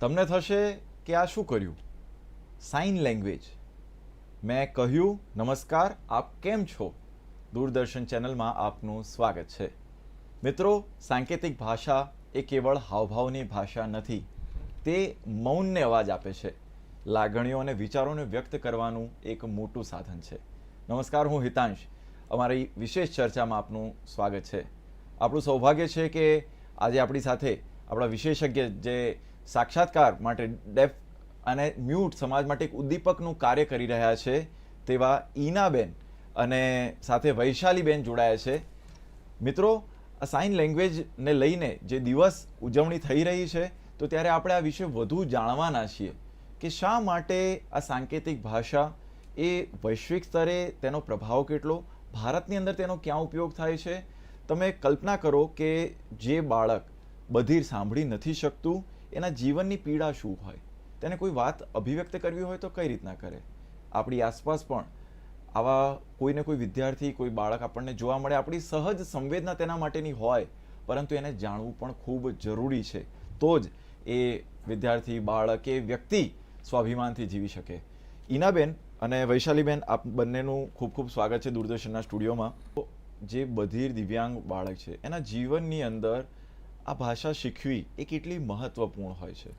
તમને થશે કે આ શું કર્યું? સાઇન લેંગ્વેજ મેં કહ્યું, નમસ્કાર, આપ કેમ છો? દૂરદર્શન ચેનલમાં આપનું સ્વાગત છે. મિત્રો, સાંકેતિક ભાષા એ કેવળ હાવભાવની ભાષા નથી, તે મૌનને અવાજ આપે છે. લાગણીઓ અને વિચારોને વ્યક્ત કરવાનું એક મોટું સાધન છે. નમસ્કાર, હું હિતાંશ. અમારી વિશેષ ચર્ચામાં આપનું સ્વાગત છે. આપણું સૌભાગ્ય છે કે આજે આપણી સાથે આપણા વિશેષજ્ઞ જે સાક્ષાત્કાર માટે ડેફ અને મ્યુટ સમાજ માટે એક ઉદ્દીપકનું કાર્ય કરી રહ્યા છે તેવા ઈનાબેન અને સાથે વૈશાલીબેન જોડાયા છે. મિત્રો, આ સાઇન લેંગ્વેજને લઈને જે દિવસ ઉજવણી થઈ રહી છે, તો ત્યારે આપણે આ વિશે વધુ જાણવાના છીએ કે શા માટે આ સાંકેતિક ભાષા એ વૈશ્વિક સ્તરે તેનો પ્રભાવ કેટલો, ભારતની અંદર તેનો ક્યાં ઉપયોગ થાય છે? તમે કલ્પના કરો કે જે બાળક બધીર સાંભળી નથી શકતું એના જીવનની પીડા શું હોય? તેને કોઈ વાત અભિવ્યક્ત કરવી હોય તો કઈ રીતના કરે? આપણી આસપાસ પણ આવા કોઈને કોઈ વિદ્યાર્થી, કોઈ બાળક આપણને જોવા મળે, આપણી સહજ સંવેદના તેના માટેની હોય, પરંતુ એને જાણવું પણ ખૂબ જરૂરી છે. તો જ એ વિદ્યાર્થી, બાળક, એ વ્યક્તિ સ્વાભિમાનથી જીવી શકે. ઈનાબેન અને વૈશાલીબેન, આપ બંનેનું ખૂબ ખૂબ સ્વાગત છે દૂરદર્શનના સ્ટુડિયોમાં. જે બધીર દિવ્યાંગ બાળક છે, એના જીવનની અંદર આ ભાષા શીખવી એ કેટલી મહત્વપૂર્ણ હોય છે?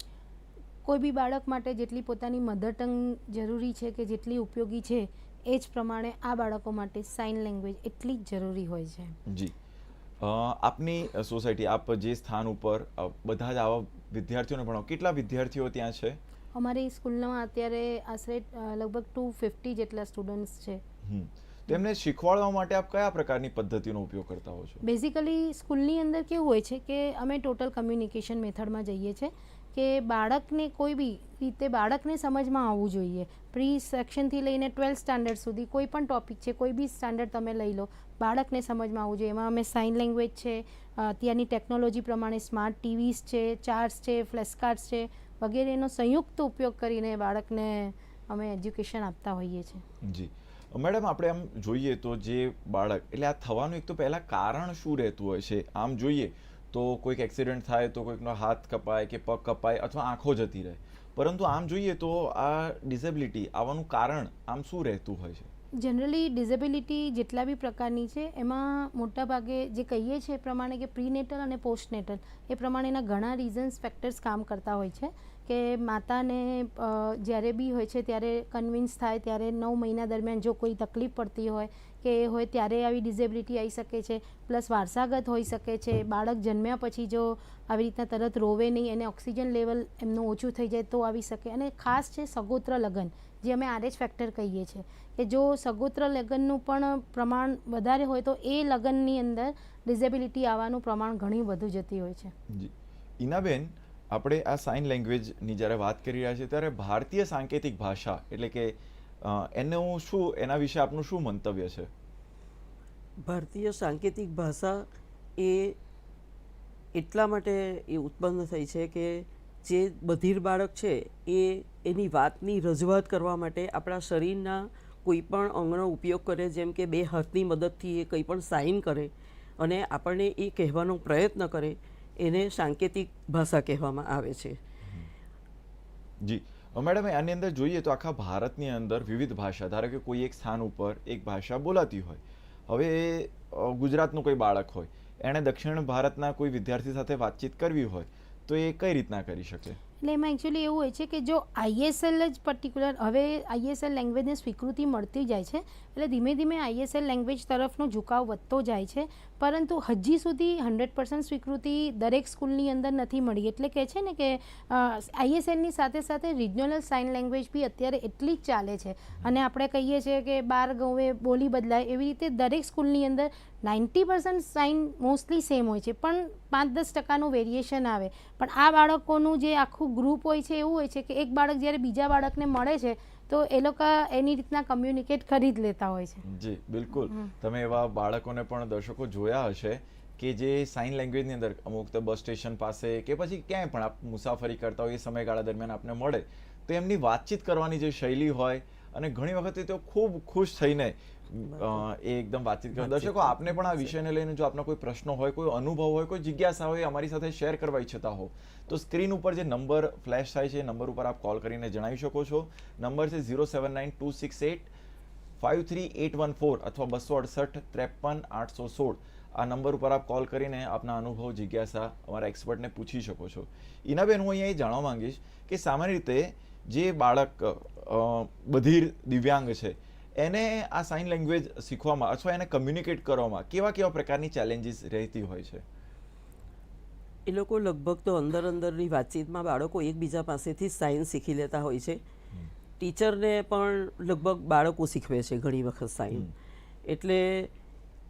કોઈ બી બાળક માટે જેટલી પોતાની મધર ટંગ જરૂરી છે કે જેટલી ઉપયોગી છે એ જ પ્રમાણે આ બાળકો માટે સાઇન લેંગ્વેજ એટલી જ જરૂરી હોય છે. જી. આપની સોસાયટી આપ જે સ્થાન ઉપર બધા જ આવા વિદ્યાર્થીઓને ભણાવો. કેટલા વિદ્યાર્થીઓ ત્યાં છે? અમારી સ્કૂલમાં અત્યારે આશરે લગભગ ટુ ફિફ્ટી જેટલા સ્ટુડન્ટ્સ છે. હમ. તો એમને શીખવાડવા માટે આપ કયા પ્રકારની પદ્ધતિનો ઉપયોગ કરતા હો છો? બેઝિકલી સ્કૂલની અંદર કેવું હોય છે કે અમે ટોટલ કમ્યુનિકેશન મેથડમાં જઈએ છીએ કે બાળકને કોઈ બી રીતે બાળકને સમજમાં આવવું જોઈએ. પ્રી સેક્શનથી લઈને ટ્વેલ્થ સ્ટાન્ડર્ડ સુધી કોઈ પણ ટોપિક છે કોઈ બી સ્ટાન્ડર્ડ તમે લઈ લો બાળકને સમજમાં આવવું જોઈએ. એમાં અમે સાઇન લેંગ્વેજ છે અત્યારની ટેકનોલોજી પ્રમાણે સ્માર્ટ ટીવીઝ છે ચાર્ટ્સ છે ફ્લેશકાર્ડ્સ છે વગેરેનો સંયુક્ત ઉપયોગ કરીને બાળકને અમે એજ્યુકેશન આપતા હોઈએ છીએ જી. મેડમ, આપણે આમ જોઈએ તો જે બાળક, એટલે આ થવાનું એક તો પહેલાં કારણ શું રહેતું હોય છે? આમ જોઈએ તો કોઈક એક્સિડન્ટ થાય તો કોઈકનો હાથ કપાય કે પગ કપાય અથવા આંખો જતી રહે. પરંતુ આમ જોઈએ તો આ ડિસેબિલિટી આવવાનું કારણ આમ શું રહેતું હોય છે? જનરલી ડિઝેબિલિટી જેટલા બી પ્રકારની છે, એમાં મોટાભાગે જે કહીએ છીએ એ પ્રમાણે કે પ્રીનેટલ અને પોસ્ટનેટલ એ પ્રમાણેના ઘણા રીઝન્સ ફેક્ટર્સ કામ કરતા હોય છે. કે માતાને જ્યારે બી હોય છે, ત્યારે કન્વિન્સ થાય, ત્યારે નવ મહિના દરમિયાન જો કોઈ તકલીફ પડતી હોય, કે એ હોય ત્યારે આવી ડિઝેબિલિટી આવી શકે છે. પ્લસ વારસાગત હોઈ શકે છે. બાળક જન્મ્યા પછી જો આવી રીતના તરત રોવે નહીં અને ઓક્સિજન લેવલ એમનું ઓછું થઈ જાય તો આવી શકે. અને ખાસ છે સગોત્ર લગ્ન, જે અમે આરએચ ફેક્ટર કહીએ છીએ. કે જો સગોત્ર લગ્નનું પણ પ્રમાણ વધારે હોય, તો એ લગ્નની અંદર ડિઝેબિલિટી આવવાનું પ્રમાણ ઘણી વધુ જતી હોય છે. જી. ઈનાબેન આપણે આ સાઇન લેંગ્વેજની જ્યારે વાત કરી રહ્યા છીએ, ત્યારે ભારતીય સાંકેતિક ભાષા એટલે કે એનું શું, એના વિશે આપનું શું મંતવ્ય છે? ભારતીય સાંકેતિક ભાષા એ એટલા માટે એ ઉત્પન્ન થઈ છે કે જે બધિર બાળક છે, એ એની વાતની રજૂઆત કરવા માટે આપણા શરીરના કોઈપણ અંગનો ઉપયોગ કરે, જેમ કે બે હાથની મદદથી એ કંઈ પણ સાઇન કરે અને આપણને એ કહેવાનો પ્રયત્ન કરે એને સાંકેતિક ભાષા કહેવામાં આવે છે. જી. મેડમ આની અંદર જોઈએ તો આખા ભારતની અંદર વિવિધ ભાષા ધારો કે કોઈ એક સ્થાન ઉપર એક ભાષા બોલાતી હોય. હવે ગુજરાતનું કોઈ બાળક હોય એણે દક્ષિણ ભારતના કોઈ વિદ્યાર્થી સાથે વાતચીત કરવી હોય તો એ કઈ રીતના કરી શકે? એટલે એમાં એકચ્યુઅલી એવું હોય છે કે જો આઈએસએલ જ પર્ટિક્યુલર હવે આઈએસએલ લેંગ્વેજને સ્વીકૃતિ મળતી જાય છે એટલે ધીમે ધીમે આઈએસએલ લેંગ્વેજ તરફનો ઝુકાવ વધતો જાય છે, પરંતુ હજી સુધી હંડ્રેડ પર્સન્ટ સ્વીકૃતિ દરેક સ્કૂલની અંદર નથી મળી. એટલે કે છે ને કે આઈએસએલની સાથે સાથે રિજનલ સાઇન લેંગ્વેજ બી અત્યારે એટલી જ ચાલે છે. અને આપણે કહીએ છીએ કે બાર ગૌએ બોલી બદલાય એવી રીતે દરેક સ્કૂલની અંદર ninety percent sign mostly same હોય છે, પણ પાંચ દસ ટકાનું વેરિએશન આવે. પણ આ બાળકોનું જે આખું ગ્રુપ હોય છે, એવું હોય છે કે એક બાળક જ્યારે બીજા બાળકને મળે છે તો એ લોકો એની રીતના કમ્યુનિકેટ કરી જ લેતા હોય છે. જી બિલકુલ. તમે એવા બાળકોને પણ દર્શકો જોયા હશે કે જે સાઇન લેંગ્વેજની અંદર અમુક તો બસ સ્ટેશન પાસે કે પછી ક્યાંય પણ આપ મુસાફરી કરતા હોય એ સમયગાળા દરમિયાન આપને મળે તો એમની વાતચીત કરવાની જે શૈલી હોય અને ઘણી વખતે તેઓ ખૂબ ખુશ થઈને એ એકદમ વાતચીત કરે દર્શકો આપને પણ આ વિષયને લઈને જો આપના કોઈ પ્રશ્નો હોય કોઈ અનુભવ હોય કોઈ જિજ્ઞાસા હોય અમારી સાથે શેર કરવા ઈચ્છતા હો. તો સ્ક્રીન ઉપર જે નંબર ફ્લેશ થાય છે એ નંબર ઉપર આપ કોલ કરીને જણાવી શકો છો. નંબર છે zero seven nine two six eight five three eight one four અથવા બસો અડસઠ ત્રેપન આઠસો સોળ. આ નંબર ઉપર આપ કોલ કરીને આપના અનુભવ જિજ્ઞાસા અમારા એક્સપર્ટને પૂછી શકો છો. ઇનાબેન હું અહીંયા એ જાણવા માંગીશ કે સામાન્ય રીતે જે બાળક બધીર બધિર દિવ્યાંગ છે એને આ સાઇન લેંગ્વેજ શીખવામાં અથવા એને કમ્યુનિકેટ કરવામાં કેવા કેવા પ્રકારની ચેલેન્જીસ રહેતી હોય છે? એ લોકો લગભગ તો અંદર અંદરની વાતચીતમાં બાળકો એકબીજા પાસેથી સાઇન શીખી લેતા હોય છે. ટીચરને પણ લગભગ બાળકો શીખવે છે ઘણી વખત સાઇન એટલે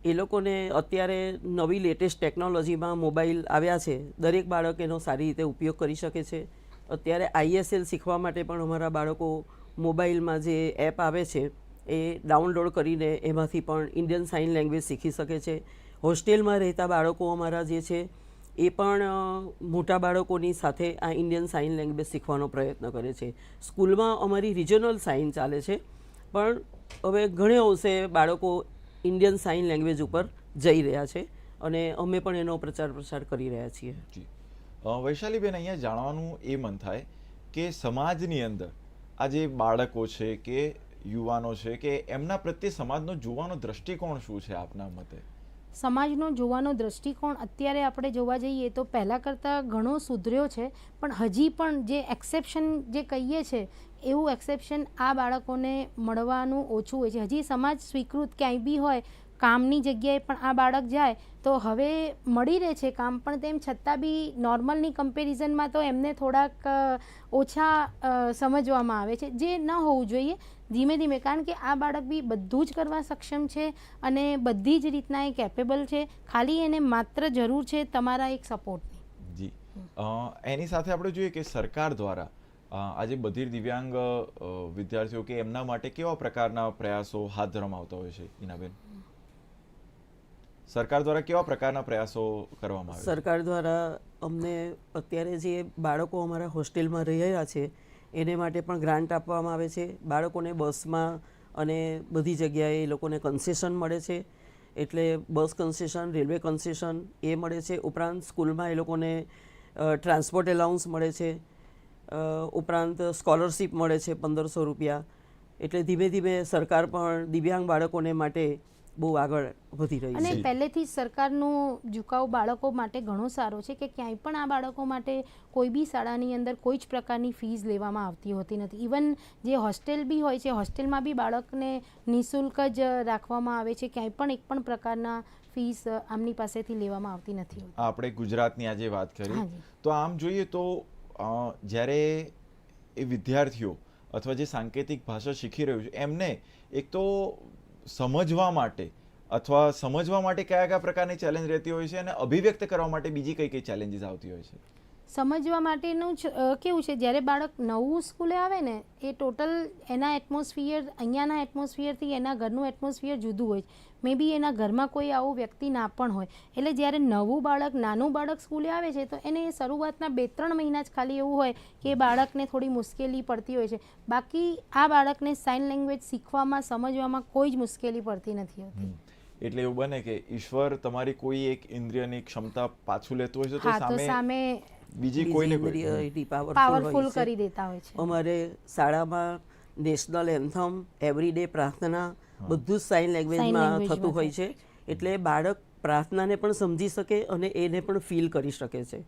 એ લોકોને અત્યારે નવી લેટેસ્ટ ટેકનોલોજીમાં મોબાઈલ આવ્યા છે. દરેક બાળક એનો સારી રીતે ઉપયોગ કરી શકે છે. અત્યારે આઈએસએલ શીખવા માટે પણ અમારા બાળકો મોબાઈલમાં જે એપ આવે છે એ ડાઉનલોડ કરીને એમાંથી પણ ઇન્ડિયન સાઇન લેંગ્વેજ શીખી શકે છે. હોસ્ટેલમાં રહેતા બાળકો અમારા જે છે, એ પણ મોટા બાળકોની સાથે આ ઇન્ડિયન સાઇન લેંગ્વેજ શીખવાનો પ્રયત્ન કરે છે. સ્કૂલમાં અમારી રિજનલ સાઇન ચાલે છે, પણ હવે ઘણે અંશે બાળકો ઇન્ડિયન સાઇન લેંગ્વેજ ઉપર જઈ રહ્યા છે અને અમે પણ એનો પ્રચાર પ્રસાર કરી રહ્યા છીએ. વૈશાલીબેન, અહીંયા જાણવાનું એ મન થાય કે સમાજની અંદર આ જે બાળકો છે કે યુવાનો છે કે એમના પ્રત્યે સમાજનો જોવાનો દ્રષ્ટિકોણ શું છે આપના મતે? સમાજનો જોવાનો દ્રષ્ટિકોણ અત્યારે આપણે જોવા જઈએ તો પહેલાં કરતાં ઘણો સુધર્યો છે, પણ હજી પણ જે એક્સેપ્શન જે કહીએ છે, એવું એક્સેપ્શન આ બાળકોને મળવાનું ઓછું હોય છે. હજી સમાજ સ્વીકૃત ક્યાંય બી હોય કામની જગ્યાએ પણ આ બાળક જાય, તો હવે મળી રહે છે કામ. પણ તેમ છતાં બી નોર્મલની કમ્પેરિઝનમાં તો એમને થોડાક ઓછા સમજવામાં આવે છે. જે ન હોવું જોઈએ, ધીમે ધીમે. કારણ કે આ બાળક બી બધું જ કરવા સક્ષમ છે અને બધી જ રીતના એ કેપેબલ છે. ખાલી એને માત્ર જરૂર છે તમારા એક સપોર્ટની જી. એની સાથે આપણે જોઈએ કે સરકાર દ્વારા આજે બધી દિવ્યાંગ વિદ્યાર્થીઓ કે એમના માટે કેવા પ્રકારના પ્રયાસો હાથ ધરવામાં આવતા હોય છે, ઈનાબેન? સરકાર દ્વારા કેવા પ્રકારના પ્રયાસો કરવામાં આવે સરકાર દ્વારા અમને અત્યારે જે બાળકો અમારા હોસ્ટેલમાં રહી રહ્યા છે, એને માટે પણ ગ્રાન્ટ આપવામાં આવે છે. બાળકોને બસમાં અને બધી જગ્યાએ એ લોકોને કન્સેશન મળે છે. એટલે બસ કન્સેશન રેલવે કન્સેશન એ મળે છે. ઉપરાંત સ્કૂલમાં એ લોકોને ટ્રાન્સપોર્ટ એલાઉન્સ મળે છે. ઉપરાંત સ્કોલરશિપ મળે છે પંદરસો રૂપિયા. એટલે ધીમે ધીમે સરકાર પણ દિવ્યાંગ બાળકોને માટે બહુ આગળ વધી રહી અને પહેલેથી જ સરકારનો ઝુકાવ બાળકો માટે ઘણો સારો છે કે ક્યાંય પણ આ બાળકો માટે કોઈ બી શાળાની અંદર કોઈ જ પ્રકારની ફીસ લેવામાં આવતી હોતી નથી. ઇવન જે હોસ્ટેલ બી હોય છે હોસ્ટેલમાં બી બાળકને નિઃશુલ્ક જ રાખવામાં આવે છે ક્યાંય પણ એક પણ પ્રકારના ફીસ આમની પાસેથી લેવામાં આવતી નથી આપણે ગુજરાતની આજે વાત કરી. તો આમ જોઈએ તો જ્યારે એ વિદ્યાર્થીઓ અથવા જે સાંકેતિક ભાષા શીખી રહ્યું છે એમને એક તો સમજવા માટે અથવા સમજવા માટે કયા કયા પ્રકારની ચેલેન્જ રહેતી હોય છે અને અભિવ્યક્ત કરવા માટે બીજી કઈ કઈ ચેલેન્જીસ આવતી હોય છે? સમજવા માટેનું કેવું છે? જ્યારે બાળક નવું સ્કૂલે આવે ને એ ટોટલ એના એટમોસ્ફિયર અહીંયાના એટમોસ્ફિયરથી એના ઘરનું એટમોસ્ફિયર જુદું હોય મે બી એના ઘરમાં કોઈ આવું વ્યક્તિ ના પણ હોય. એટલે જ્યારે નવું બાળક નાનું બાળક સ્કૂલે આવે છે તો એને શરૂઆતના બે ત્રણ મહિના જ ખાલી એવું હોય કે બાળકને થોડી મુશ્કેલી પડતી હોય છે. બાકી આ બાળકને સાઇન લેંગ્વેજ શીખવામાં સમજવામાં કોઈ જ મુશ્કેલી પડતી નથી હોતી. એટલે એવું બને કે ઈશ્વર તમારી કોઈ એક ઇન્દ્રિયની ક્ષમતા પાછું લેતું હોય છે તો હા તો સામે સામે બીજી કોઈને કોઈ. પાવરફુલ કરી દેતા હોય છે. અમારે શાળામાં નેશનલ એન્થમ એવરીડે પ્રાર્થના બધું જ સાઇન લેંગ્વેજમાં થતું હોય છે. એટલે બાળક પ્રાર્થનાને પણ સમજી શકે અને એને પણ ફીલ કરી શકે છે.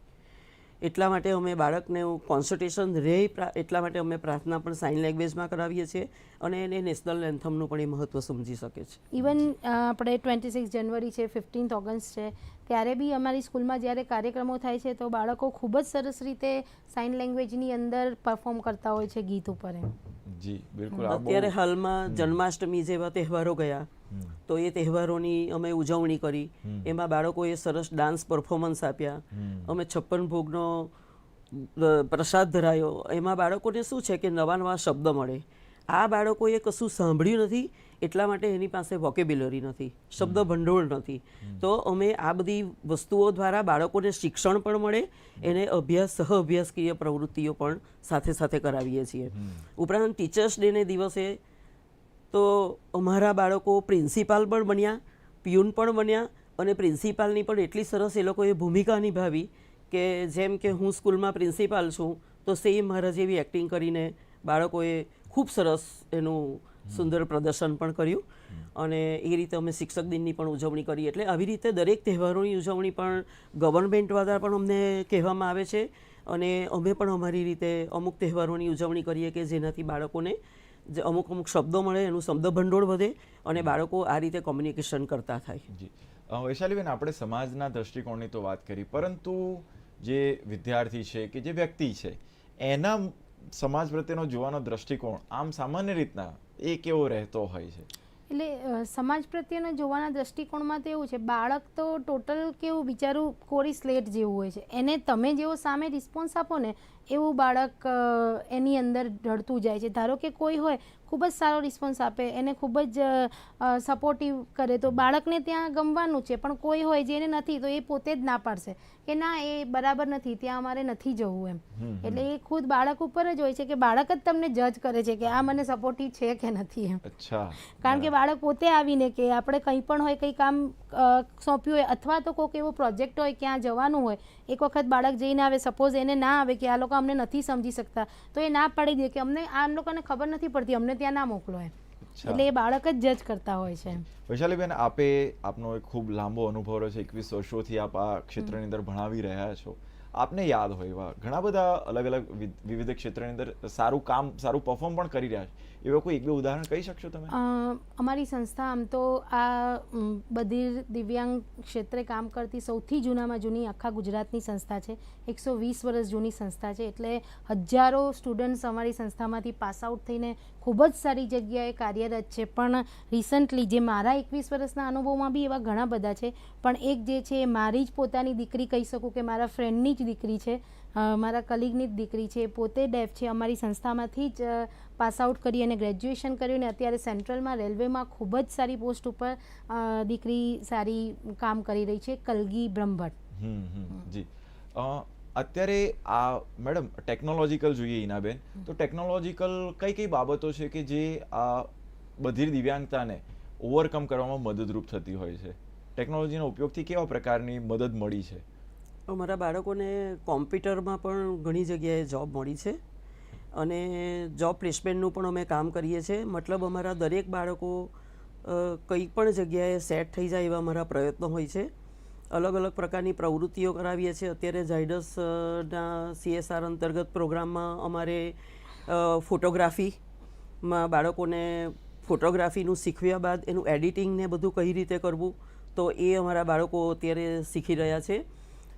એટલા માટે અમે બાળકને કોન્સન્ટ્રેશન રહે એટલા માટે અમે પ્રાર્થના પણ સાઇન લેંગ્વેજમાં કરાવીએ છીએ અને એને નેશનલ એન્થમનું પણ એ મહત્ત્વ સમજી શકે છે. ઇવન આપણે ટ્વેન્ટી સિક્સ જનવરી છે ફિફ્ટીન્થ ઓગસ્ટ છે ત્યારે બી અમારી સ્કૂલમાં જ્યારે કાર્યક્રમો થાય છે તો બાળકો ખૂબ જ સરસ રીતે સાઇન લેંગ્વેજની અંદર પરફોર્મ કરતા હોય છે ગીત ઉપર એમ. જી બિલકુલ. અત્યારે હાલમાં જન્માષ્ટમી જેવા તહેવારો ગયા. તો એ તહેવારોની અમે ઉજવણી કરી. એમાં બાળકોએ સરસ ડાન્સ પરફોર્મન્સ આપ્યા. અમે છપ્પન ભોગનો પ્રસાદ ધરાયો. એમાં બાળકોને શું છે કે નવા નવા શબ્દ મળે. આ બાળકોએ કશું સાંભળ્યું નથી એટલા માટે એની પાસે વોકેબ્યુલરી નથી શબ્દ ભંડોળ નથી. તો અમે આ બધી વસ્તુઓ દ્વારા બાળકોને શિક્ષણ પણ મળે એને અભ્યાસ સહ અભ્યાસકીય પ્રવૃત્તિઓ પણ સાથે સાથે કરાવીએ છીએ. ઉપરાંત ટીચર્સ ડેને દિવસે તો અમારા બાળકો પ્રિન્સિપાલ પણ બન્યા પ્યુન પણ બન્યા અને પ્રિન્સિપાલની પણ એટલી સરસ એ લોકોએ ભૂમિકા નિભાવી કે જેમ કે હું સ્કૂલમાં પ્રિન્સિપાલ છું તો સેમ મારા જેવી એક્ટિંગ કરીને બાળકોએ ખૂબ સરસ એનું સુંદર પ્રદર્શન પણ કર્યું. અને એ રીતે અમે શિક્ષક દિનની પણ ઉજવણી કરી. એટલે આવી રીતે દરેક તહેવારોની ઉજવણી પણ ગવર્મેન્ટ દ્વારા પણ અમને કહેવામાં આવે છે. અને અમે પણ અમારી રીતે અમુક તહેવારોની ઉજવણી કરીએ કે જેનાથી બાળકોને જે અમુક અમુક શબ્દો મળે એનું શબ્દ ભંડોળ વધે અને બાળકો આ રીતે કોમ્યુનિકેશન કરતા થાય. વૈશાલીબેન આપણે સમાજના દ્રષ્ટિકોણની તો વાત કરી પરંતુ જે વિદ્યાર્થી છે કે જે વ્યક્તિ છે એના સમાજ પ્રત્યેનો જોવાનો દ્રષ્ટિકોણ આમ સામાન્ય રીતના એ કેવો રહેતો હોય છે? એટલે સમાજ પ્રત્યેનો જોવાના દ્રષ્ટિકોણમાં તો એવું છે, બાળક તો ટોટલ કેવું બિચારું કોરી સ્લેટ જેવું હોય છે. એને તમે જેવો સામે રિસ્પોન્સ આપો ને એવું બાળક એની અંદર ઢળતું જાય છે. ધારો કે કોઈ હોય ખૂબ જ સારો રિસ્પોન્સ આપે એને ખૂબ જ સપોર્ટિવ કરે તો બાળકને ત્યાં ગમવાનું છે. પણ કોઈ હોય જેને નથી તો એ પોતે જ ના પાડશે કે ના એ બરાબર નથી ત્યાં અમારે નથી જવું એમ. એટલે એ ખુદ બાળક ઉપર જ હોય છે કે બાળક જ તમને જજ કરે છે કે આ મને સપોર્ટિવ છે કે નથી એમ. કારણ કે બાળક પોતે આવીને કે આપણે કંઈ પણ હોય કંઈ કામ સોંપ્યું હોય અથવા તો કોઈક એવો પ્રોજેક્ટ હોય ક્યાં જવાનું હોય એક વખત બાળક જઈને આવે સપોઝ એને ના આવે કે આ લોકો અમને નથી સમજી શકતા તો એ ના પાડી દે કે અમને આ લોકોને ખબર નથી પડતી અમને ત્યાં ના મોકલો એમ. એટલે એ બાળક જ જજ કરતા હોય છે વૈશાલીબેન આપે આપનો એક ખૂબ લાંબો અનુભવ રહ્યો છે એકવીસ વર્ષોથી આપ આ ક્ષેત્રની અંદર ભણાવી રહ્યા છો. આપને યાદ હોય એવા ઘણા બધા અલગ અલગ વિવિધ ક્ષેત્રની અંદર સારું કામ સારું પરફોર્મ પણ કરી રહ્યા છે. એવા કોઈ એક બે ઉદાહરણ કહી શકશો તમે? અમારી સંસ્થા આમ તો આ બધી દિવ્યાંગ ક્ષેત્રે કામ કરતી સૌથી જૂનામાં જૂની આખા ગુજરાતની સંસ્થા છે. એકસો વીસ વર્ષ જૂની સંસ્થા છે. એટલે હજારો સ્ટુડન્ટ્સ અમારી સંસ્થામાંથી પાસ આઉટ થઈને ખૂબ જ સારી જગ્યાએ કાર્યરત છે. પણ રિસન્ટલી જે મારા એકવીસ વર્ષના અનુભવમાં બી એવા ઘણા બધા છે. પણ એક જે છે, એ મારી જ પોતાની દીકરી કહી શકું કે મારા ફ્રેન્ડની જ દીકરી છે. મારા કલીગની જ દીકરી છે પોતે ડેફ છે. અમારી સંસ્થામાંથી જ પાસ આઉટ કરી અને ગ્રેજ્યુએશન કર્યું ને અત્યારે સેન્ટ્રલમાં રેલવેમાં ખૂબ જ સારી પોસ્ટ ઉપર દીકરી સારી કામ કરી રહી છે, કલગી બ્રહ્મભટ્ટ. હમ હમ, જી. અત્યારે આ, મેડમ, ટેકનોલોજીકલ જોઈએ ઇનાબેન તો ટેકનોલોજીકલ કઈ કઈ બાબતો છે કે જે આ બધી દિવ્યાંગતાને ઓવરકમ કરવામાં મદદરૂપ થતી હોય છે? ટેકનોલોજીના ઉપયોગથી કેવા પ્રકારની મદદ મળી છે? અમારા બાળકોને કોમ્પ્યુટરમાં પણ ઘણી જગ્યાએ જોબ મળી છે. અને જોબ પ્લેસમેન્ટનું પણ અમે કામ કરીએ છીએ. મતલબ અમારા દરેક બાળકો કંઈ પણ જગ્યાએ સેટ થઈ જાય એવા અમારા પ્રયત્નો હોય છે. અલગ અલગ પ્રકારની પ્રવૃત્તિઓ કરાવીએ છીએ. અત્યારે ઝાયડસના સીએસઆર અંતર્ગત પ્રોગ્રામમાં અમારે ફોટોગ્રાફીમાં બાળકોને ફોટોગ્રાફીનું શીખવ્યા બાદ એનું એડિટિંગ ને બધું કઈ રીતે કરવું, તો એ અમારા બાળકો અત્યારે શીખી રહ્યા છે.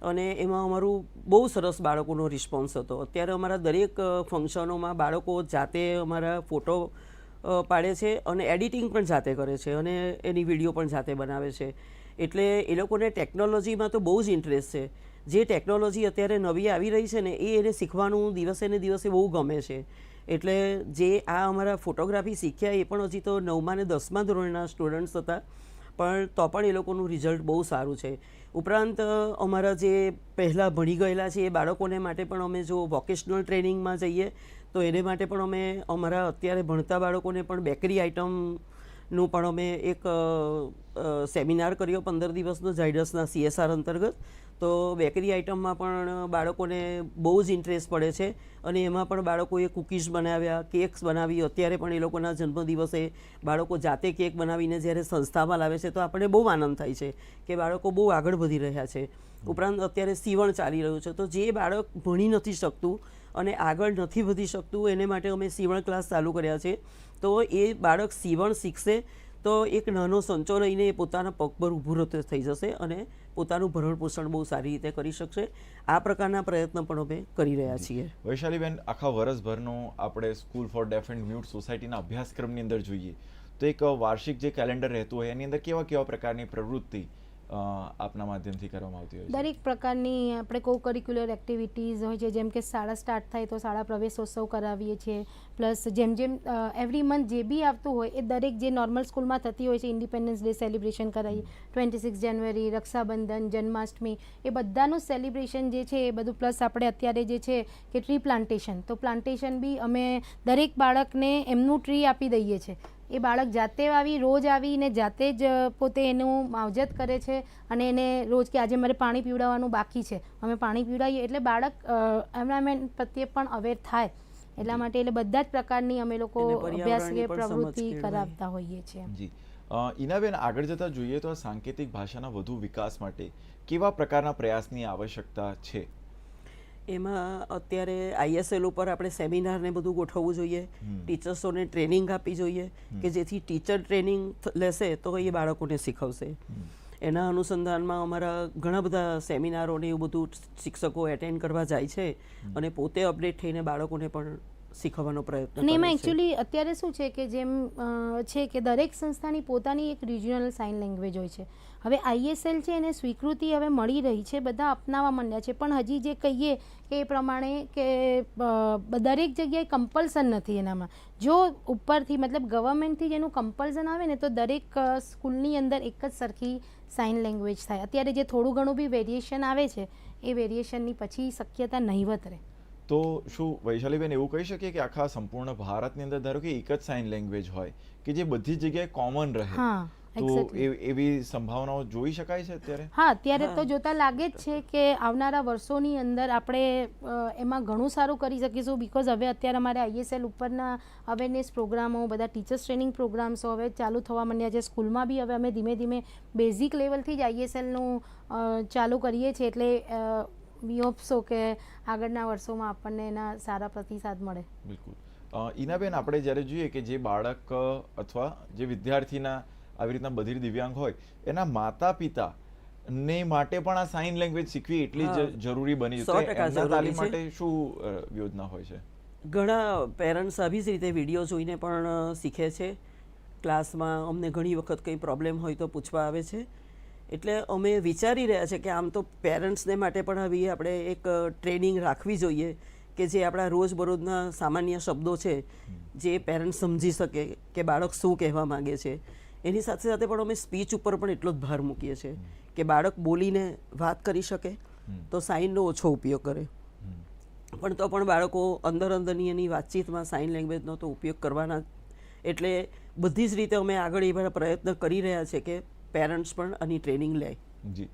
અને એમાં અમારું બહુ સરસ બાળકોનો રિસ્પોન્સ હતો. અત્યારે અમારા દરેક ફંક્શનોમાં બાળકો જાતે અમારા ફોટો પાડે છે અને એડિટિંગ પણ જાતે કરે છે અને એની વીડિયો પણ જાતે બનાવે છે. એટલે એ લોકોને ટેકનોલોજીમાં તો બહુ જ ઇન્ટરેસ્ટ છે. જે ટેકનોલોજી અત્યારે નવી આવી રહી છે ને, એ એને શીખવાનું દિવસે ને દિવસે બહુ ગમે છે. એટલે જે આ અમારા ફોટોગ્રાફી શીખ્યા એ પણ હજી તો નવમા ને દસમા ધોરણના સ્ટુડન્ટ્સ હતા. પણ તો પણ એ લોકોનું રિઝલ્ટ બહુ સારું છે. ઉપરાંત અમારા જે પહેલાં ભણી ગયેલા છે એ બાળકોને માટે પણ અમે જો વોકેશનલ ટ્રેનિંગમાં જઈએ, તો એને માટે પણ અમે અમારા અત્યારે ભણતા બાળકોને પણ બેકરી આઇટમનું પણ અમે એક સેમિનાર કર્યો પંદર દિવસનો ઝાયડસના સીએસઆર અંતર્ગત. તો બેકરી આઇટમમાં પણ બાળકોને બહુ જ ઇન્ટરેસ્ટ પડે છે અને એમાં પણ બાળકોએ કૂકીઝ બનાવ્યા, કેક્સ બનાવી. અત્યારે પણ એ લોકોના જન્મદિવસે બાળકો જાતે કેક બનાવીને જ્યારે સંસ્થામાં લાવે છે તો આપણને બહુ આનંદ થાય છે કે બાળકો બહુ આગળ વધી રહ્યા છે. ઉપરાંત અત્યારે સીવણ ચાલી રહ્યું છે. તો જે બાળક ભણી નથી શકતું અને આગળ નથી વધી શકતું, એને માટે અમે સીવણ ક્લાસ ચાલુ કર્યા છે. તો એ બાળક સીવણ શીખશે તો એક નાનો સંચો લઈને એ પોતાના પગ પર ઊભું થઈ જશે અને પોતાનું ભરણ પોષણ બહુ સારી રીતે કરી શકશે. આ પ્રકારના પ્રયત્ન પણ અમે કરી રહ્યા છીએ. વૈશાલીબેન, આખા વર્ષભરનો આપણે school for deaf and mute સોસાયટીના અભ્યાસક્રમની અંદર જોઈએ. તો એક વાર્ષિક જે કેલેન્ડર રહેતું હોય, એની અંદર કેવા કેવા પ્રકારની પ્રવૃત્તિ આપના માધ્યમથી કરવામાં આવતી હોય છે? દરેક પ્રકારની આપણે કો કરિક્યુલર એક્ટિવિટીઝ હોય છે જેમ કે શાળા સ્ટાર્ટ થાય તો શાળા પ્રવેશોત્સવ કરાવીએ છીએ પ્લસ જેમ જેમ એવરી મંથ જે બી આવતું હોય એ દરેક જે નોર્મલ સ્કૂલમાં થતી હોય છે ઇન્ડિપેન્ડન્સ ડે સેલિબ્રેશન કરાવીએ twenty six January Rakshabandhan Janmashtami એ બધાનું સેલિબ્રેશન જે છે એ બધું પ્લસ આપણે અત્યારે જે છે કે ટ્રી પ્લાન્ટેશન તો પ્લાન્ટેશન બી અમે દરેક બાળકને એમનું ટ્રી આપી દઈએ છીએ. એ બાળક જાતે આવી રોજ આવીને જાતે જ પોતે એનું માવજત કરે છે અને એને રોજ કે આજે મારે પાણી પીવડાવવાનું બાકી છે. અમે પાણી પીવડાવીએ એટલે બાળક એન્વાયરમેન્ટ પ્રત્યે પણ અવેર થાય. એટલા માટે એટલે બધા જ પ્રકારની અમે લોકો અભ્યાસ કે પ્રવૃત્તિ કરાવતા હોઈએ છીએ. જી. અ, ઈનાબેન આગળ જતા જોઈએ તો આ સાંકેતિક ભાષાના વધુ વિકાસ માટે કેવા પ્રકારના પ્રયાસની આવશ્યકતા છે? એમાં અત્યારે આઈએસએલ ઉપર આપણે સેમિનારને બધું ગોઠવવું જોઈએ ટીચર્સોને ટ્રેનિંગ આપવી જોઈએ કે જેથી ટીચર ટ્રેનિંગ લેશે તો એ બાળકોને શીખવશે. એના અનુસંધાનમાં અમારા ઘણા બધા સેમિનારોને એવું બધું શિક્ષકો એટેન્ડ કરવા જાય છે અને પોતે અપડેટ થઈને બાળકોને પણ શીખવવાનો પ્રયત્ન અને એમાં એકચ્યુઅલી અત્યારે શું છે કે જેમ છે કે દરેક સંસ્થાની પોતાની એક રિજિયોનલ સાઇન લેંગ્વેજ હોય છે. હવે આઈએસએલ છે એને સ્વીકૃતિ હવે મળી રહી છે બધા અપનાવવા માંડ્યા છે. પણ હજી જે કહીએ કે એ પ્રમાણે કે દરેક જગ્યાએ કમ્પલસન નથી એનામાં. જો ઉપરથી મતલબ ગવર્મેન્ટથી જેનું કમ્પલસન આવે ને તો દરેક સ્કૂલની અંદર એક જ સરખી સાઇન લેંગ્વેજ થાય. અત્યારે જે થોડું ઘણું બી વેરિએશન આવે છે એ વેરિએશનની પછી શક્યતા નહીવત રહે તો શું વૈશાલીબેન એવું કહી શકીએ કે આખા સંપૂર્ણ ભારતની અંદર ધારો કે એક જ સાઇન લેંગ્વેજ હોય કે જે બધી જ જગ્યાએ કોમન રહે હા તો એવી સંભાવનાઓ જોઈ શકાય છે અત્યારે? હા અત્યારે તો. જોતા લાગે જ છે કે આવનારા વર્ષોની અંદર આપણે એમાં ઘણું સારું કરી શકીશું બીકોઝ હવે અત્યારે અમારે આઈએસએલ ઉપરના અવેરનેસ પ્રોગ્રામો બધા ટીચર્સ ટ્રેનિંગ પ્રોગ્રામ્સો હવે ચાલુ થવા માંડ્યા છે. સ્કૂલમાં બી હવે અમે ધીમે ધીમે બેઝિક લેવલથી જ આઈએસએલનું ચાલુ કરીએ છીએ. એટલે વી હોપ સો કે આગળના વર્ષોમાં આપણને એના સારા પ્રતિસાદ મળે. બિલકુલ. ઈનાબેન આપણે જ્યારે જોઈએ કે જે બાળક અથવા જે વિદ્યાર્થીના આવી રીતના બધિર દિવ્યાંગ હોય એના માતા પિતા ને માટે પણ આ સાઇન લેંગ્વેજ શીખવી એટલી જ જરૂરી બની એમના તાલીમ માટે શું યોજના હોય છે? ઘણા પેરેન્ટ્સ આવી જ રીતે વીડિયો જોઈને પણ શીખે છે. ક્લાસમાં અમને ઘણી વખત કંઈ પ્રોબ્લેમ હોય તો પૂછવા આવે છે. એટલે અમે વિચારી રહ્યા છે કે આમ તો પેરેન્ટ્સને માટે પણ આવી આપણે એક ટ્રેનિંગ રાખવી જોઈએ કે જે આપણા રોજબરોજના સામાન્ય શબ્દો છે, જે પેરેન્ટ્સ સમજી શકે કે બાળક શું કહેવા માંગે છે. એની સાથે સાથે પણ અમે સ્પીચ ઉપર પણ એટલો જ ભાર મૂકીએ છીએ કે બાળક બોલીને વાત કરી શકે તો સાઇનનો ઓછો ઉપયોગ કરે. પણ તો પણ બાળકો અંદર અંદરની એની વાતચીતમાં સાઇન લેંગ્વેજનો તો ઉપયોગ કરવાના એટલે બધી જ રીતે અમે આગળ એવા પ્રયત્ન કરી રહ્યા છે કે પેરેન્ટ્સ પણ આની ટ્રેનિંગ લે. જી.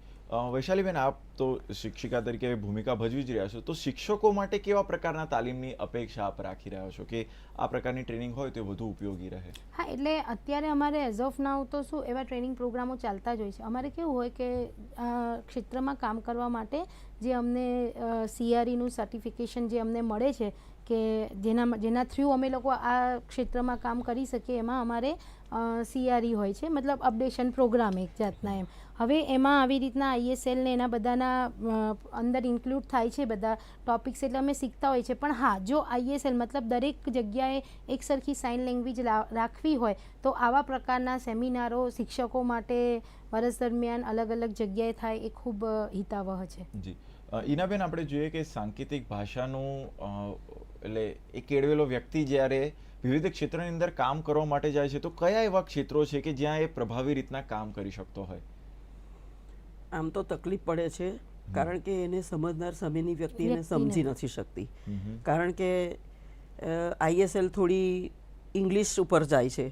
વૈશાલીબેન આપ તો શિક્ષિકા તરીકે ભૂમિકા ભજવી જ રહ્યા છો. તો શિક્ષકો માટે કેવા પ્રકારના તાલીમની અપેક્ષા આપ રાખી રહ્યા છો કે આ પ્રકારની ટ્રેનિંગ હોય તો એ વધુ ઉપયોગી રહે? હા એટલે અત્યારે અમારે એઝ ઓફ નાઉ તો શું એવા ટ્રેનિંગ પ્રોગ્રામો ચાલતા જ હોય છે. અમારે કેવું હોય કે આ ક્ષેત્રમાં કામ કરવા માટે જે અમને સીઆરઈનું સર્ટિફિકેશન જે અમને મળે છે કે જેના જેના થ્રુ અમે લોકો આ ક્ષેત્રમાં કામ કરી શકીએ એમાં અમારે સીઆરઈ હોય છે. મતલબ અપડેશન પ્રોગ્રામ એક જાતના એમ. હવે એમાં આવી રીતના આઈએસએલ ને એના બધાના અંદર ઇન્ક્લુડ થાય છે બધા ટોપિક્સ એટલે અમે શીખતા હોય છે. પણ હા જો આઈએસએલ મતલબ દરેક જગ્યાએ એક સરખી સાઇન લેંગ્વેજ રાખવી હોય તો આવા પ્રકારના સેમિનારો શિક્ષકો માટે વર્ષ દરમિયાન અલગ અલગ જગ્યાએ થાય એ ખૂબ હિતાવહ છે. અ, આપણે જોઈએ કે સાંકેતિક ભાષાનું એટલે એ કેળવેલો વ્યક્તિ જ્યારે વિવિધ ક્ષેત્રની અંદર કામ કરવા માટે જાય છે તો કયા એવા ક્ષેત્રો છે કે જ્યાં એ પ્રભાવી રીતના કામ કરી શકતો હોય? આમ તો તકલીફ પડે છે કારણ કે એને સમજનાર સામેની વ્યક્તિ એને સમજી નથી શકતી. કારણ કે આઈએસએલ થોડી ઇંગ્લિશ ઉપર જાય છે.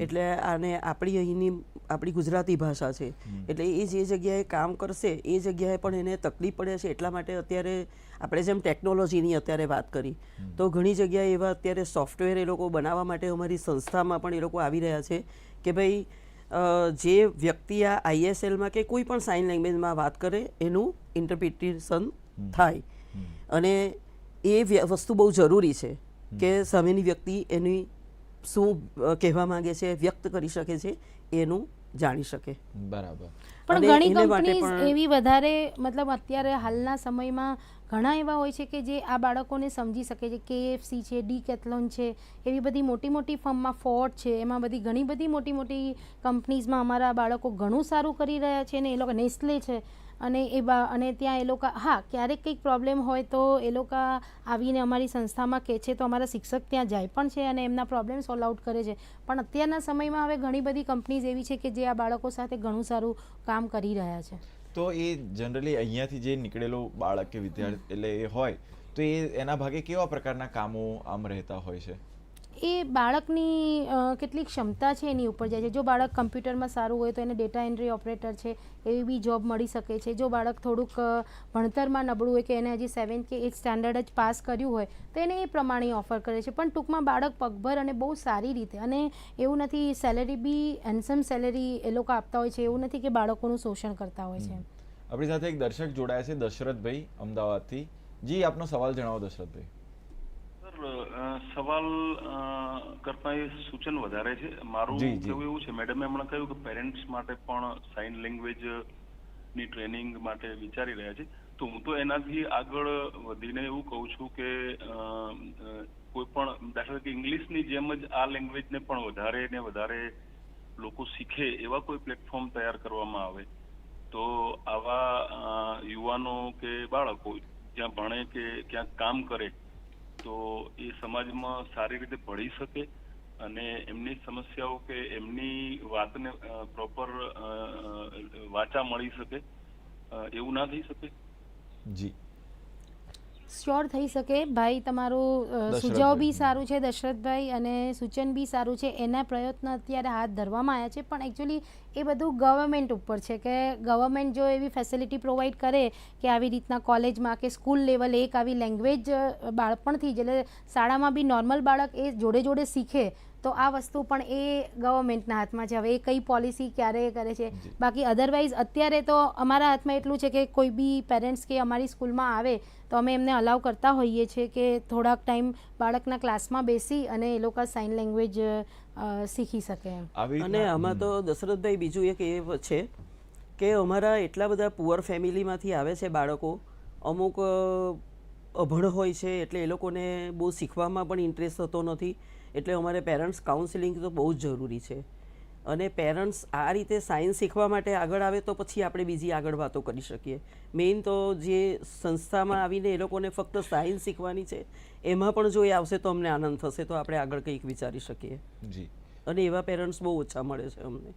એટલે આને આપણી અહીંની આપણી ગુજરાતી ભાષા છે. એટલે એ જે જગ્યાએ કામ કરશે એ જગ્યાએ પણ એને તકલીફ પડે છે. એટલા માટે અત્યારે આપણે જેમ ટેકનોલોજીની અત્યારે વાત કરી તો ઘણી જગ્યાએ એવા અત્યારે સોફ્ટવેર એ લોકો બનાવવા માટે અમારી સંસ્થામાં પણ એ લોકો આવી રહ્યા છે કે ભાઈ જે વ્યક્તિ આ આઈએસએલમાં કે કોઈ પણ સાઇન લેંગ્વેજમાં વાત કરે એનું ઇન્ટરપ્રિટેશન થાય. અને એ વ્ય- વસ્તુ બહુ જરૂરી છે કે સામેની વ્યક્તિ એની શું કહેવા માંગે છે વ્યક્ત કરી શકે છે એનું જાણી શકે. બરાબર. પણ ઘણી કંપનીઝ એવી વધારે મતલબ અત્યારે હાલના સમયમાં ઘણા એવા હોય છે કે જે આ બાળકોને સમજી શકે છે. કેએફસી છે ડી કેથલોન છે, એવી બધી મોટી મોટી ફર્મમાં ફોર્ડ છે, એમાં બધી ઘણી બધી મોટી મોટી કંપનીઝમાં અમારા બાળકો ઘણું સારું કરી રહ્યા છે ને એ લોકો નેસ્લે છે અને એ બા અને ત્યાં એ લોકો હા, ક્યારેક કંઈક પ્રોબ્લેમ હોય તો એ લોકો આવીને અમારી સંસ્થામાં કહે છે તો અમારા શિક્ષક ત્યાં જાય પણ છે અને એમના પ્રોબ્લેમ સોલ્વ આઉટ કરે છે. પણ અત્યારના સમયમાં હવે ઘણી બધી કંપનીઝ એવી છે કે જે આ બાળકો સાથે ઘણું સારું કામ કરી રહ્યા છે. તો એ જનરલી અહીંયાથી જે નીકળેલું બાળક કે વિદ્યાર્થી એટલે એ હોય તો એ એના ભાગે કેવા પ્રકારના કામો આમ રહેતા હોય છે? એ બાળકની કેટલી ક્ષમતા છે એની ઉપર જાય છે? જો બાળક કમ્પ્યુટરમાં સારું હોય તો એને ડેટા એન્ટ્રી ઓપરેટર છે, એવી બી જોબ મળી શકે છે. જો બાળક થોડુંક ભણતરમાં નબળું હોય કે એને હજી સેવન્થ કે એઇથ સ્ટાન્ડર્ડ જ પાસ કર્યું હોય, તો એને એ પ્રમાણે ઓફર કરે છે. પણ ટૂંકમાં બાળક પગભર અને બહુ સારી રીતે, અને એવું નથી સેલેરી બી હેન્સમ સેલેરી એ લોકો આપતા હોય છે, એવું નથી કે બાળકોનું શોષણ કરતા હોય છે. આપણી સાથે એક દર્શક જોડાયા છે, દશરથભાઈ, અમદાવાદથી. જી, આપનો સવાલ જણાવો દશરથભાઈ. સવાલ અ, કરતા એ સૂચન વધારે છે. મારું. કેવું એવું છે? મેડમે હમણાં કહ્યું કે પેરેન્ટ્સ માટે પણ સાઇન લેંગ્વેજની ટ્રેનિંગ માટે વિચારી રહ્યા છે. તો હું તો એનાથી આગળ વધીને એવું કહું છું કે કોઈ પણ દાખલા તરીકે ઇંગ્લિશની જેમ જ આ લેંગ્વેજને પણ વધારે ને વધારે લોકો શીખે એવા કોઈ પ્લેટફોર્મ તૈયાર કરવામાં આવે તો આવા યુવાનો કે બાળકો જ્યાં ભણે કે ક્યાંક કામ કરે તો એ સમાજમાં સારી રીતે ભળી શકે અને એમની સમસ્યાઓ કે એમની વાતને પ્રોપર વાચા મળી શકે એવું ના થઈ શકે? જી. શ્યોર થઈ શકે. ભાઈ તમારું સુજાવ સુઝાવ બી સારું છે દશરથભાઈ અને સૂચન બી સારું છે. એના પ્રયત્ન અત્યારે હાથ ધરવામાં આવ્યા છે. પણ એકચ્યુઅલી એ બધું ગવર્મેન્ટ ઉપર છે કે ગવર્મેન્ટ જો એવી ફેસિલિટી પ્રોવાઈડ કરે કે આવી રીતના કોલેજમાં કે સ્કૂલ લેવલે એક આવી લેંગ્વેજ બાળપણથી જ એટલે શાળામાં બી નોર્મલ બાળક એ જોડે જોડે શીખે તો આ વસ્તુ પણ એ ગવર્મેન્ટના હાથમાં છે. હવે એ કઈ પોલિસી ક્યારે કરે છે? બાકી અધરવાઇઝ અત્યારે તો અમારા હાથમાં એટલું છે કે કોઈ બી પેરેન્ટ્સ કે અમારી સ્કૂલમાં આવે તો અમે એમને અલાઉ કરતા હોઈએ છીએ કે થોડાક ટાઈમ બાળકના ક્લાસમાં બેસી અને એ લોકો સાઇન લેંગ્વેજ શીખી શકે અને આમાં તો દશરથભાઈ બીજું એક એ છે કે અમારા એટલા બધા પુઅર ફેમિલીમાંથી આવે છે બાળકો. અમુક અભણ હોય છે એટલે એ લોકોને બહુ શીખવામાં પણ ઇન્ટરેસ્ટ થતો નથી. એટલે અમારે પેરેન્ટ્સ કાઉન્સિલિંગ તો બહુ જ જરૂરી છે. અને પેરેન્ટ્સ આ રીતે સાયન્સ શીખવા માટે આગળ આવે તો પછી આપણે બીજી આગળ વાતો કરી શકીએ. મેઇન તો જે સંસ્થામાં આવીને એ લોકોને ફક્ત સાયન્સ શીખવાની છે એમાં પણ જો એ આવશે તો અમને આનંદ થશે તો આપણે આગળ કંઈક વિચારી શકીએ. જી. અને એવા પેરેન્ટ્સ બહુ ઓછા મળે છે અમને.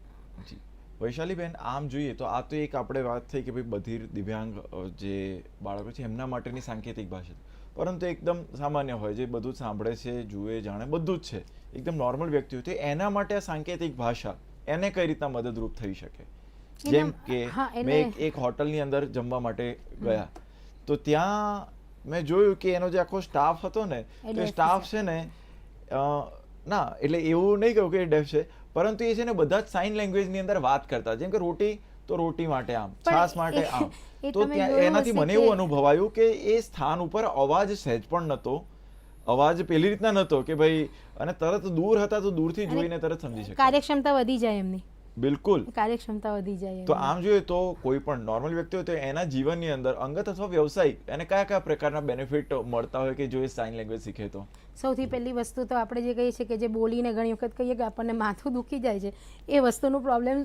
જી. વૈશાલીબેન આમ જોઈએ તો આ તો એક આપણે વાત થઈ કે ભાઈ બધિર દિવ્યાંગ જે બાળકો છે એમના માટેની સાંકેતિક ભાષા. પરંતુ એકદમ સામાન્ય હોય જે બધું જ સાંભળે છે જુએ જાણે બધું જ છે. એકદમ નોર્મલ વ્યક્તિ હોય તો એના માટે આ સાંકેતિક ભાષા એને કઈ રીતના મદદરૂપ થઈ શકે? જેમ કે મેં એક એક હોટલની અંદર જમવા માટે ગયા. તો ત્યાં મેં જોયું કે એનો જે આખો સ્ટાફ હતો ને તો સ્ટાફ છે. ને ના એટલે એવું નહીં કહું કે ડેફ છે પરંતુ એ છે ને બધા જ સાઇન લેંગ્વેજની અંદર વાત કરતા. જેમ કે રોટી તો રોટી માટે આમ છાસ માટે આમ. તો ત્યાં એનાથી મને એવું અનુભવાયું કે એ સ્થાન ઉપર અવાજ સહેજ પણ નહોતો અવાજ પેલી રીતના નહોતો કે ભાઈ અને તરત દૂર હતા તો દૂરથી જોઈને તરત સમજી શકાય. કાર્યક્ષમતા વધી જાય એમની. બિલકુલ. કાર્યક્ષમતા વધી જાય તો આમ જોઈએ તો કોઈ પણ નોર્મલ વ્યક્તિ હોય તો એના જીવનની અંદર અંગત અથવા વ્યવસાયિક એને કયા કયા પ્રકારના બેનિફિટ મળતા હોય કે જો એ સાઇન લેંગ્વેજ શીખે તો? સૌથી પહેલી વસ્તુ તો આપણે જે કહીએ છીએ કે જે બોલીને ઘણી વખત કહીએ કે આપણને માથું દુખી જાય છે. એ વસ્તુનું પ્રોબ્લેમ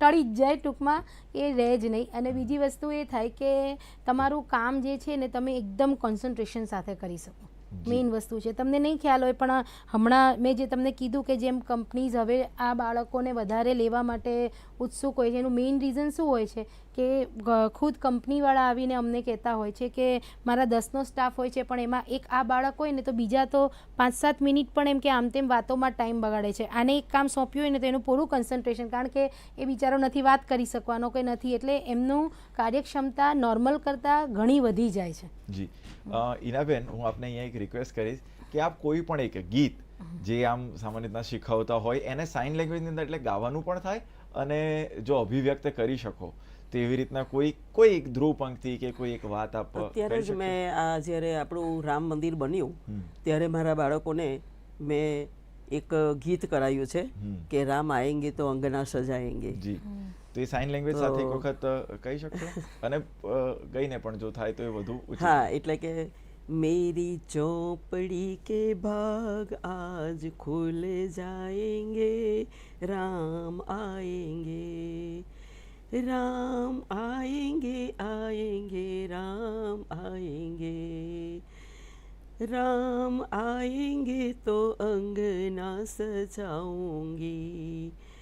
ટળી જ જાય ટૂંકમાં એ રહે જ નહીં. અને બીજી વસ્તુ એ થાય કે તમારું કામ જે છે ને તમે એકદમ કોન્સન્ટ્રેશન સાથે કરી શકો. મેઇન વસ્તુ છે. તમને નહીં ખ્યાલ હોય પણ હમણાં મેં જે તમને કીધું કે જેમ કંપનીઝ હવે આ બાળકોને વધારે લેવા માટે ઉત્સુક હોય છે એનું મેઇન રીઝન શું હોય છે? કે ખુદ કંપનીવાળા આવીને અમને કહેતા હોય છે કે મારા દસનો સ્ટાફ હોય છે, પણ એમાં એક આ બાળક હોય ને તો બીજા તો પાંચ સાત મિનિટ પણ એમ કે આમ તેમ વાતોમાં ટાઈમ બગાડે છે. આને એક કામ સોંપ્યું હોય ને તો એનું પૂરું કન્સન્ટ્રેશન કારણ કે એ બિચારો નથી વાત કરી શકવાનો કે નથી, એટલે એમનું કાર્યક્ષમતા નોર્મલ કરતાં ઘણી વધી જાય છે. જી. ઇનાબેન હું આપને અહીંયા એક રિક્વેસ્ટ કરીશ કે આપ કોઈ પણ એક ગીત જે આમ સામાન્ય રીતના શીખવતા હોય એને સાઇન લેંગ્વેજની અંદર એટલે ગાવાનું પણ થાય અને જો અભિવ્યક્ત કરી શકો તો એવી રીતના કોઈ કોઈ એક ધ્રુવ પંક્તિ કે કોઈ એક વાત આપ અત્યારે જ મેં આ જ્યારે આપણું રામ મંદિર બન્યું ત્યારે મારા બાળકોને મેં એક ગીત કરાયું છે કે રામ આએંગે તો અંગના સજાએંગે જી. તો એ સાઇન લેંગ્વેજ સાથે એક વખત કહી શકશો? અને ગઈને પણ જો થાય તો એ વધુ હા એટલે કે मेरी चौपड़ी के भाग आज खुल जाएँगे, राम आएँगे। राम आएँगे आएँगे, राम आएँगे। राम आएँगे तो अंगना सजाऊँगी।